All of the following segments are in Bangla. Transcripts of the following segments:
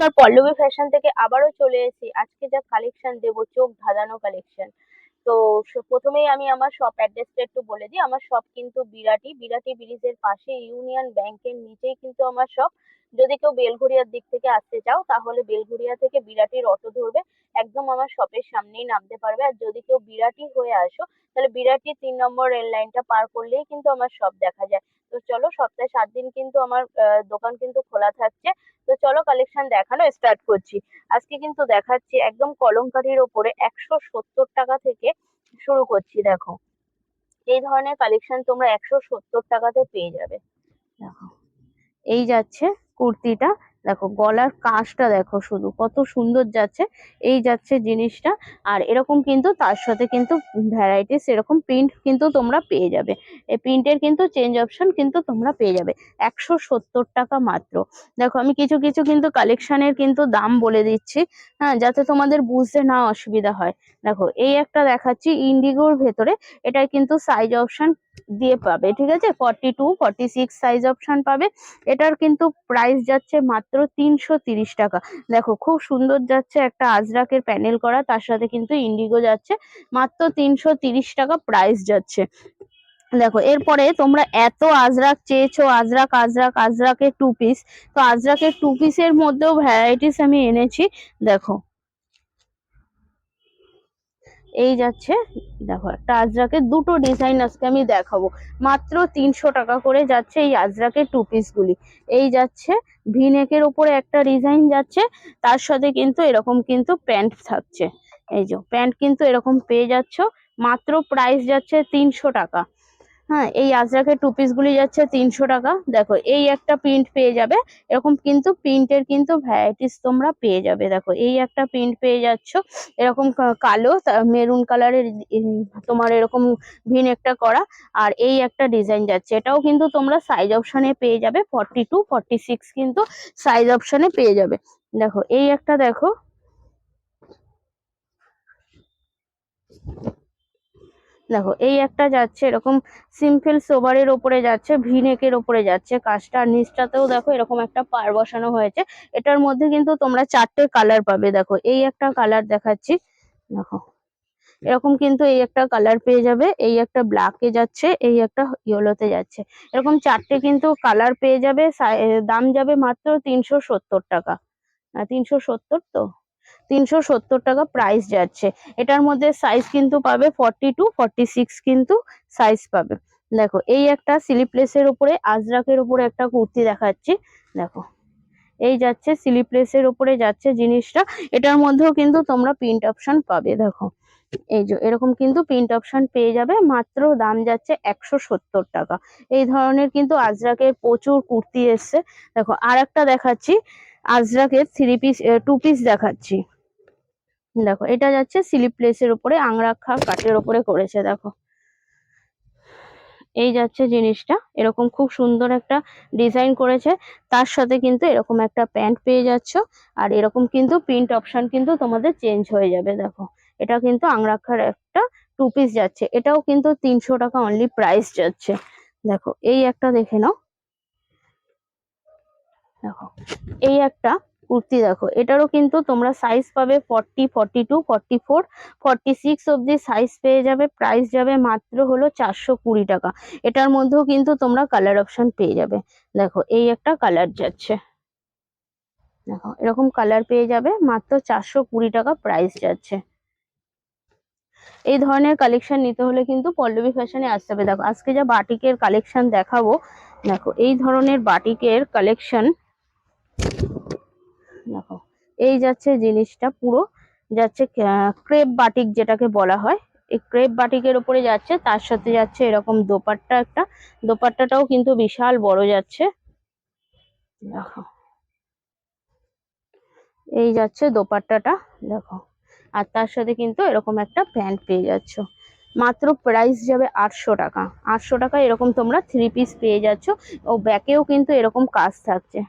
নমস্কার, পল্লবী ফ্যাশন থেকে আবারও চলে এসেছি। আজকে যা কালেকশন দেবো, চোখ ধাঁধানো কালেকশন তো প্রথমেই আমি আমার শপ অ্যাড্রেসটা একটু বলে দিই। আমার শপ কিন্তু বিরাটি। বিরাটি ব্রিজের পাশে ইউনিয়ন ব্যাংকের নিচেই কিন্তু আমার শপ যদি কেউ বেলঘরিয়ার দিক থেকে আসতে চাও, তাহলে বেলঘরিয়া থেকে বিরাটির অটো ধরবে। একদম আমার শপের সামনেই নামতে পারবে। আর যদি কেউ বিরাটি হয়ে আসো, তাহলে বিরাটি তিন নম্বর রেল লাইনটা পার করলেই কিন্তু আমার শপ দেখা যায়। তো চলো সপ্তাহে সাত দিন কিন্তু আমার দোকান কিন্তু খোলা থাকছে। তো চলো কালেকশন দেখানো স্টার্ট করছি। আজকে কিন্তু দেখাচ্ছি একদম কলমকারির ওপরে একশো সত্তর টাকা থেকে শুরু করছি, দেখো। এই ধরনের কালেকশন তোমরা একশো সত্তর টাকাতে পেয়ে যাবে। দেখো, এই যাচ্ছে কুর্তিটা। দেখো, গলার কাজটা দেখো শুধু, কত সুন্দর যাচ্ছে, এই যাচ্ছে জিনিসটা। আর এরকম কিন্তু তার সাথে কিন্তু ভ্যারাইটিস এরকম প্রিন্ট কিন্তু তোমরা পেয়ে যাবে। এই প্রিন্টের কিন্তু চেঞ্জ অপশন কিন্তু তোমরা পেয়ে যাবে, একশো সত্তর টাকা মাত্র। দেখো, আমি কিছু কিছু কিন্তু কালেকশনের কিন্তু দাম বলে দিচ্ছি হ্যাঁ যাতে তোমাদের বুঝতে না অসুবিধা হয়। দেখো, এই একটা দেখাচ্ছি ইন্ডিগোর ভেতরে এটা কিন্তু সাইজ অপশন দিয়ে পাবে, ঠিক আছে? Forty two forty six size option পাবে। এটার কিন্তু প্রাইস যাচ্ছে মাত্র তিনশো তিরিশ টাকা। দেখো, খুব সুন্দর যাচ্ছে একটা আজরাকের প্যানেল করা, তার সাথে কিন্তু ইন্ডিগো যাচ্ছে। মাত্র তিনশো তিরিশ টাকা প্রাইস যাচ্ছে। দেখো, এরপরে তোমরা এত আজরাক চেয়েছো, আজরাক আজরাক, আজরাকের টু পিস তো আজরাকের টু পিসের মধ্যেও ভ্যারাইটিস আমি এনেছি। দেখো এই যাচ্ছে, দেখো, একটা আজরাকে দুটো ডিজাইন আজকে আমি দেখাবো। মাত্র তিনশো টাকা করে যাচ্ছে এই আজরাকের টু পিস গুলি। এই যাচ্ছে ভিনেকের ওপরে একটা ডিজাইন যাচ্ছে, তার সাথে কিন্তু এরকম কিন্তু প্যান্ট থাকছে। এই যে প্যান্ট কিন্তু এরকম পেয়ে যাচ্ছ, মাত্র প্রাইস যাচ্ছে তিনশো টাকা। হ্যাঁ এই আজরাকের টু পিস গুলি যাচ্ছে তিনশো টাকা। দেখো, এই একটা প্রিন্ট পেয়ে যাবে। এরকম কিন্তু প্রিন্টের কিন্তু ভ্যারাইটিস তোমরা পেয়ে যাবে। দেখো, এই একটা প্রিন্ট পেয়ে যাচ্ছ। এরকম কালো মেরুন কালারের তোমার এরকম ভিন একটা করা। আর এই একটা ডিজাইন যাচ্ছে। এটাও কিন্তু তোমরা সাইজ অপশনে পেয়ে যাবে। ফর্টি টু ফর্টি সিক্স কিন্তু সাইজ অপশনে পেয়ে যাবে। দেখো, এই একটা দেখো। দেখো, এই একটা যাচ্ছে এরকম সিম্পল সোবারের ওপরে যাচ্ছে ভি নেকের ওপরে যাচ্ছে, কাজটা নিচটাতেও দেখো এরকম একটা পার বসানো হয়েছে। এটার মধ্যে কিন্তু তোমরা চারটে কালার পাবে। দেখো, এই একটা কালার দেখাচ্ছি, দেখো। এরকম কিন্তু এই একটা কালার পেয়ে যাবে, এই একটা ব্ল্যাকে যাচ্ছে, এই একটা ইয়েলোতে যাচ্ছে। এরকম চারটে কিন্তু কালার পেয়ে যাবে দাম যাবে মাত্র তিনশো সত্তর টাকা। তিনশো সত্তর তো? তিনশো সত্তর টাকা প্রাইস যাচ্ছে। এটার মধ্যে সাইজ কিন্তু পাবে ফর্টি টু সিক্স কিন্তু সাইজ পাবে। দেখো, এই একটা স্লিপলেসের উপরে আজরাকের উপরে একটা কুর্তি দেখাচ্ছি। দেখো, এই যাচ্ছে স্লিপলেসের উপরে যাচ্ছে জিনিসটা। এটার মধ্যেও কিন্তু তোমরা প্রিন্ট অপশন পাবে। দেখো, এই যে, এরকম কিন্তু প্রিন্ট অপশন পেয়ে যাবে। মাত্র দাম যাচ্ছে একশো সত্তর টাকা। এই ধরনের কিন্তু আজরাকের প্রচুর কুর্তি এসছে। দেখো আর একটা দেখাচ্ছি। আজরাকের থ্রি পিস টু পিস দেখাচ্ছি। দেখো, এটা যাচ্ছে স্লিপলেসের উপরে, আংরাক্ষা কাটের উপরে করেছে, দেখো। এই যাচ্ছে জিনিসটা, এরকম খুব সুন্দর একটা ডিজাইন করেছে। তার সাথে কিন্তু এরকম একটা প্যান্ট পেয়ে যাচ্ছ, আর এরকম কিন্তু প্রিন্ট অপশন কিন্তু তোমাদের চেঞ্জ হয়ে যাবে, দেখো। এটা কিন্তু আংরাক্ষার একটা টু পিস যাচ্ছে, এটাও কিন্তু তিনশো টাকা অনলি প্রাইস যাচ্ছে। দেখো, এই একটা দেখে নাও। দেখো, এই একটা কুর্তি দেখো, এটারও কিন্তু তোমরা সাইজ পাবে forty forty two forty four forty six অব্দি সাইজ পেয়ে যাবে প্রাইস যাবে মাত্র হলো চারশো কুড়ি টাকা। এটার মধ্যেও কিন্তু তোমরা কালার অপশন পেয়ে যাবে। দেখো, এই একটা কালার যাচ্ছে। দেখো, এরকম কালার পেয়ে যাবে, মাত্র চারশো কুড়ি টাকা প্রাইস যাচ্ছে। এই ধরনের কালেকশন নিতে হলে কিন্তু পল্লবী ফ্যাশনে আসতে হবে। দেখো, আজকে যা বাটিকের কালেকশন দেখাবো, দেখো, এই ধরনের বাটিকের কালেকশন দেখো, এই যাচ্ছে জিনিসটা পুরো, যাচ্ছে ক্রেপ বাটিক যেটাকে বলা হয়। এই ক্রেপ বাটিকের উপরে যাচ্ছে, তার সাথে যাচ্ছে এরকম দোপাট্টা একটা। দোপাট্টাটাও কিন্তু বিশাল বড় যাচ্ছে। দেখো, এই যাচ্ছে দোপাট্টাটা, দেখো। আর তার সাথে কিন্তু এরকম একটা প্যান্ট পেয়ে যাচ্ছ। মাত্র প্রাইস যাবে আটশো টাকা। আটশো টাকা এরকম তোমরা থ্রি পিস পেয়ে যাচ্ছ। ও ব্যাকেও কিন্তু এরকম কাজ থাকছে।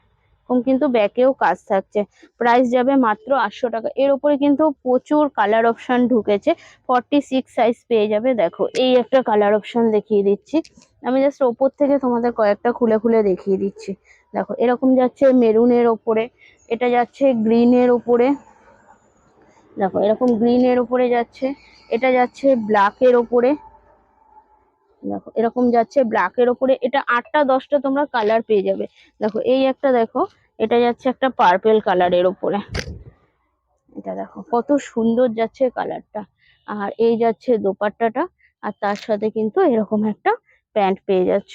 এরকম কিন্তু ব্যাকেও কাজ থাকছে। প্রাইস যাবে মাত্র আটশো টাকা। এর উপরে কিন্তু প্রচুর কালার অপশন ঢুকেছে। ফর্টি সিক্স সাইজ পেয়ে যাবে। দেখো, এই একটা কালার অপশন দেখিয়ে দিচ্ছি। আমি জাস্ট ওপর থেকে তোমাদের কয়েকটা খুলে খুলে দেখিয়ে দিচ্ছি। দেখো, এরকম যাচ্ছে মেরুনের ওপরে, এটা যাচ্ছে গ্রিনের ওপরে। দেখো, এরকম গ্রিনের ওপরে যাচ্ছে, এটা যাচ্ছে ব্ল্যাকের ওপরে। দেখো, এরকম যাচ্ছে ব্ল্যাকের ওপরে। এটা আটটা দশটা তোমরা কালার পেয়ে যাবে। দেখো, এই একটা দেখো এটা যাচ্ছে একটা পার্পেল কালারের ওপরে এটা দেখো, কত সুন্দর যাচ্ছে কালারটা আর এই যাচ্ছে দোপাট্টাটা, আর তার সাথে কিন্তু এরকম একটা প্যান্ট পেয়ে যাচ্ছ।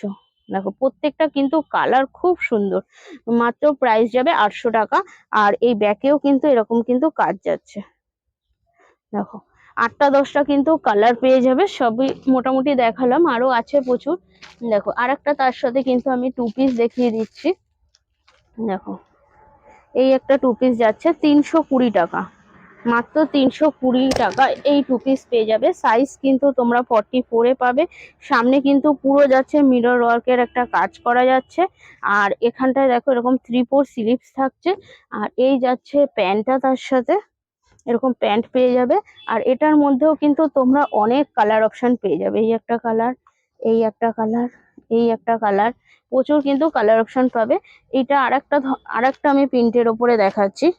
দেখো, প্রত্যেকটা কিন্তু কালার খুব সুন্দর। মাত্র প্রাইস যাবে আটশো টাকা, আর এই ব্যাকেও কিন্তু এরকম কিন্তু কাজ যাচ্ছে। দেখো, আটটা দশটা কিন্তু কালার পেয়ে যাবে, সবই মোটামুটি দেখালাম, আরও আছে প্রচুর। দেখো আর একটা তার সাথে কিন্তু আমি টু পিস দেখিয়ে দিচ্ছি। দেখো। এই একটা টু পিস যাচ্ছে, তিনশো কুড়ি টাকা। মাত্র তিনশো কুড়ি টাকা এই টু পিস পেয়ে যাবে। সাইজ কিন্তু তোমরা ফর্টি ফোরে পাবে। সামনে কিন্তু পুরো যাচ্ছে মিরর ওয়ার্কের একটা কাজ করা যাচ্ছে। আর এখানটায় দেখো এরকম থ্রি ফোর স্লিপস থাকছে। আর এই যাচ্ছে প্যান্টটা তার সাথে। এরকম প্যান্ট পেয়ে যাবে। আর এটার মধ্যেও কিন্তু তোমরা অনেক কালার অপশন পেয়ে যাবে। এই একটা কালার এই একটা কালার এই একটা কালার প্রচুর কিন্তু কালার অপশন পাবে। এটা আরেকটা ধ- আরেকটা আমি প্রিন্টের ওপরে দেখাচ্ছি।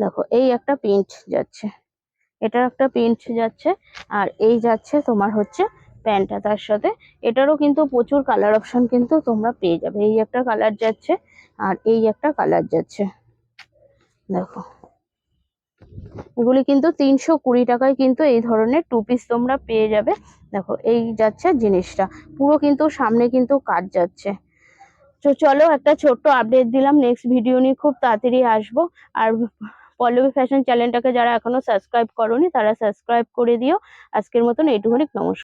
দেখো, এই একটা প্রিন্ট যাচ্ছে। এটা একটা প্রিন্ট যাচ্ছে, আর এই যাচ্ছে তোমার হচ্ছে প্যান্টটা তার সাথে এটারও কিন্তু প্রচুর কালার অপশন কিন্তু তোমরা পেয়ে যাবে। এই একটা কালার যাচ্ছে, আর এই একটা কালার যাচ্ছে। দেখো। এগুলি কিন্তু তিনশো কুড়ি টাকায় কিন্তু এই ধরনের টু পিস তোমরা পেয়ে যাবে। দেখো, এই যাচ্ছে জিনিসটা। পুরো কিন্তু সামনে কিন্তু কাজ যাচ্ছে। তো চলো একটা ছোট্ট আপডেট দিলাম। নেক্সট ভিডিও নিয়ে খুব তাড়াতাড়ি আসব। আর পল্লবী ফ্যাশন চ্যানেলটাকে যারা এখনও সাবস্ক্রাইব করোনি, তারা সাবস্ক্রাইব করে দিও। আজকের মতন এইটুকুনি নমস্কার।